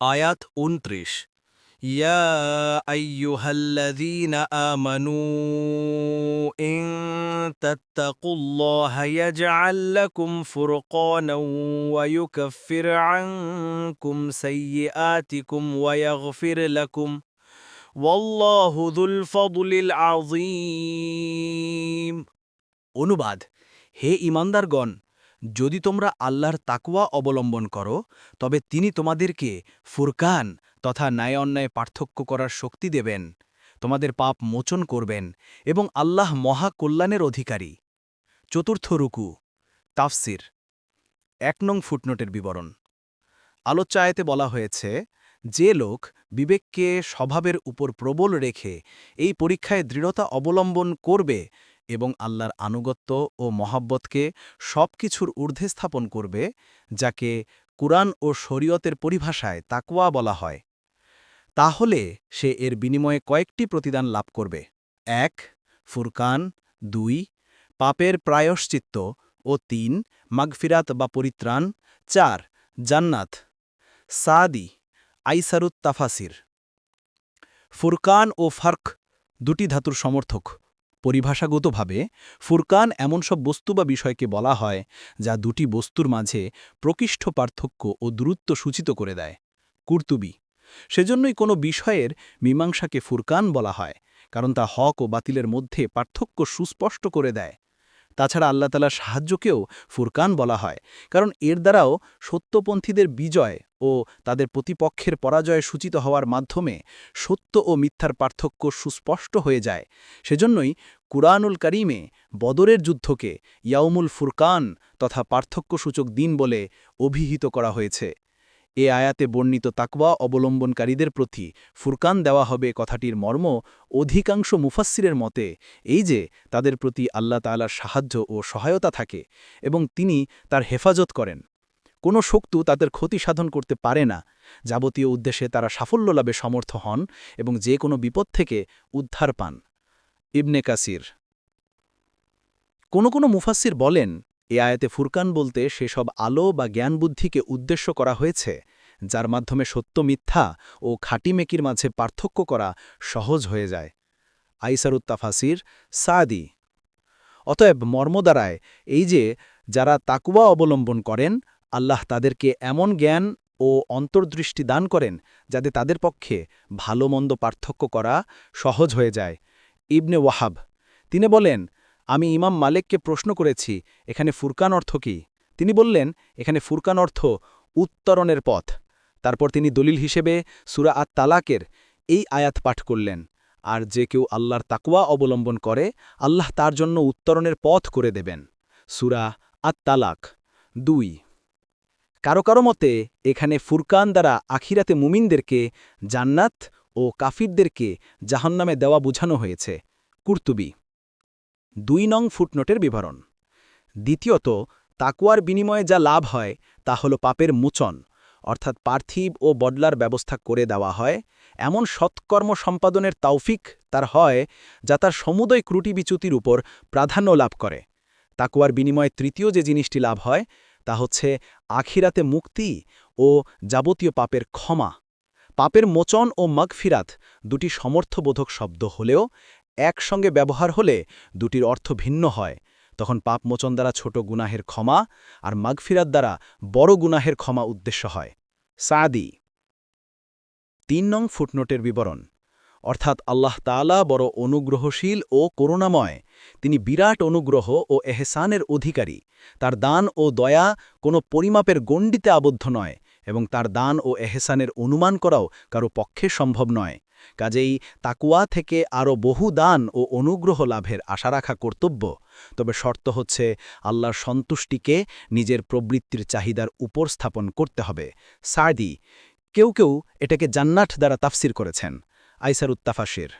আয়াত উনত্রিশ يا أيها الذين آمنوا إن تتقوا الله يجعل لكم فرقانا ويكفر عنكم سيئاتكم ويغفر لكم والله ذو الفضل العظيم অনুবাদ হে ইমানদারগণ যদি তোমরা আল্লাহর তাকওয়া অবলম্বন করো, তবে তিনি তোমাদেরকে ফুরকান তথা ন্যায় অন্যায় পার্থক্য করার শক্তি দেবেন, তোমাদের পাপ মোচন করবেন এবং আল্লাহ মহা কল্যাণের অধিকারী। চতুর্থ রুকু, তাফসির, এক নং ফুটনোটের বিবরণ। আলোচ্যায়তে বলা হয়েছে, যে লোক বিবেককে স্বভাবের উপর প্রবল রেখে এই পরীক্ষায় দৃঢ়তা অবলম্বন করবে এবং আল্লাহর আনুগত্য ও মহাব্বতকে সব কিছুর ঊর্ধ্বে স্থাপন করবে, যাকে কুরআন ও শরীয়তের পরিভাষায় তাকওয়া বলা হয়। তাহলে সে এর বিনিময়ে কয়েকটি প্রতিদান লাভ করবে। এক, ফুরকান। দুই, পাপের প্রায়শ্চিত্ত। ও তিন, মাগফিরাত বা পরিত্রাণ। চার, জান্নাত। সাদি আইসারুত তাফাসির ফুরকান ও ফার্ক দুটি ধাতুর সমর্থক। পরিভাষাগতভাবে ফুরকান এমন সব বস্তু বা বিষয়কে বলা হয় যা দুটি বস্তুর মাঝে প্রকৃষ্ঠ পার্থক্য ও দূরত্ব সূচিত করে দেয়। কুর্তুবি। সেজন্যই কোনো বিষয়ের মীমাংসাকে ফুরকান বলা হয়, কারণ তা হক ও বাতিলের মধ্যে পার্থক্য সুস্পষ্ট করে দেয়। তাছাড়া আল্লাহ তালার সাহায্যকেও ফুরকান বলা হয়। কারণ এর দ্বারাও সত্যপন্থীদের বিজয় ও তাদের প্রতিপক্ষের পরাজয় সূচিত হওয়ার মাধ্যমে সত্য ও মিথ্যার পার্থক্য সুস্পষ্ট হয়ে যায়। সেজন্যই কুরআনুল করিমে বদরের যুদ্ধকে ইয়াউমুল ফুরকান তথা পার্থক্যসূচক দিন বলে অভিহিত করা হয়েছে। এ আয়াতে বর্ণিত তাকওয়া অবলম্বনকারীদের প্রতি ফুরকান দেওয়া হবে কথাটির মর্ম অধিকাংশ মুফাসিরের মতে, এই যে তাদের প্রতি আল্লাহ তালার সাহায্য ও সহায়তা থাকে এবং তিনি তার হেফাজত করেন। কোনো শক্তু তাদের ক্ষতি সাধন করতে পারে না। যাবতীয় উদ্দেশ্যে তারা সাফল্য লাভে সমর্থ হন এবং যে কোনো বিপদ থেকে উদ্ধার পান। ইবনে কাসির। কোনো কোনো মুফাসির বলেন এ আয়াতে ফুরকান বলতে সেসব আলো বা জ্ঞান বুদ্ধিকে উদ্দেশ্য করা হয়েছে, যার মাধ্যমে সত্য মিথ্যা ও খাঁটি মেকির মাঝে পার্থক্য করা সহজ হয়ে যায়। আইসারুত্তাফাসির সাদি। অতএব মর্মদ্বারায় এই যে যারা তাকুয়া অবলম্বন করেন, আল্লাহ তাদেরকে এমন জ্ঞান ও অন্তর্দৃষ্টি দান করেন যাতে তাদের পক্ষে ভালো মন্দ পার্থক্য করা সহজ হয়ে যায়। ইবনে ওয়াহাব, তিনি বলেন আমি ইমাম মালেককে প্রশ্ন করেছি, এখানে ফুরকান অর্থ কি? তিনি বললেন, এখানে ফুরকান অর্থ উত্তরণের পথ। তারপর তিনি দলিল হিসেবে সুরা আত তালাকের এই আয়াত পাঠ করলেন, আর যে কেউ আল্লাহর তাকুয়া অবলম্বন করে, আল্লাহ তার জন্য উত্তরণের পথ করে দেবেন। সুরা আত তালাক দুই। কারও কারও মতে, এখানে ফুরকান দ্বারা আখিরাতে মুমিনদেরকে জান্নাত ও কাফিরদেরকে জাহান্নামে দেওয়া বুঝানো হয়েছে। কুর্তুবি দুই নং ফুটনোটের বিবরণ। দ্বিতীয়ত, তাকুয়ার বিনিময়ে যা লাভ হয়, তা হল পাপের মোচন, অর্থাৎ পার্থিব ও বদলার ব্যবস্থা করে দেওয়া হয়। এমন সৎকর্ম সম্পাদনের তাওফিক তার হয়, যা তার সমুদয় ক্রুটি বিচ্যুতির উপর প্রাধান্য লাভ করে। তাকুয়ার বিনিময়ে তৃতীয় যে জিনিসটি লাভ হয়, তা হচ্ছে আখিরাতে মুক্তি ও যাবতীয় পাপের ক্ষমা। পাপের মোচন ও মগফিরাত দুটি সমর্থবোধক শব্দ হলেও একসঙ্গে ব্যবহার হলে দুটির অর্থ ভিন্ন হয়। তখন পাপ মোচন দ্বারা ছোট গুনাহের ক্ষমা আর মাগফিরাত দ্বারা বড় গুনাহের ক্ষমা উদ্দেশ্য হয়। সাদি। তিন নং ফুটনোটের বিবরণ। অর্থাৎ আল্লাহ তালা বড় অনুগ্রহশীল ও করুণাময়। তিনি বিরাট অনুগ্রহ ও এহসানের অধিকারী। তার দান ও দয়া কোনো পরিমাপের গণ্ডিতে আবদ্ধ নয় এবং তার দান ও এহসানের অনুমান করাও কারও পক্ষে সম্ভব নয়। কাজেই তাকুয়া থেকে আরও বহু দান ও অনুগ্রহ লাভের আশা রাখা কর্তব্য। তবে শর্ত হচ্ছে আল্লাহর সন্তুষ্টিকে নিজের প্রবৃত্তির চাহিদার উপর স্থাপন করতে হবে। সার্দি কেউ কেউ এটাকে জান্নাট দ্বারা তাফসির করেছেন। আইসার উত্তাফাসির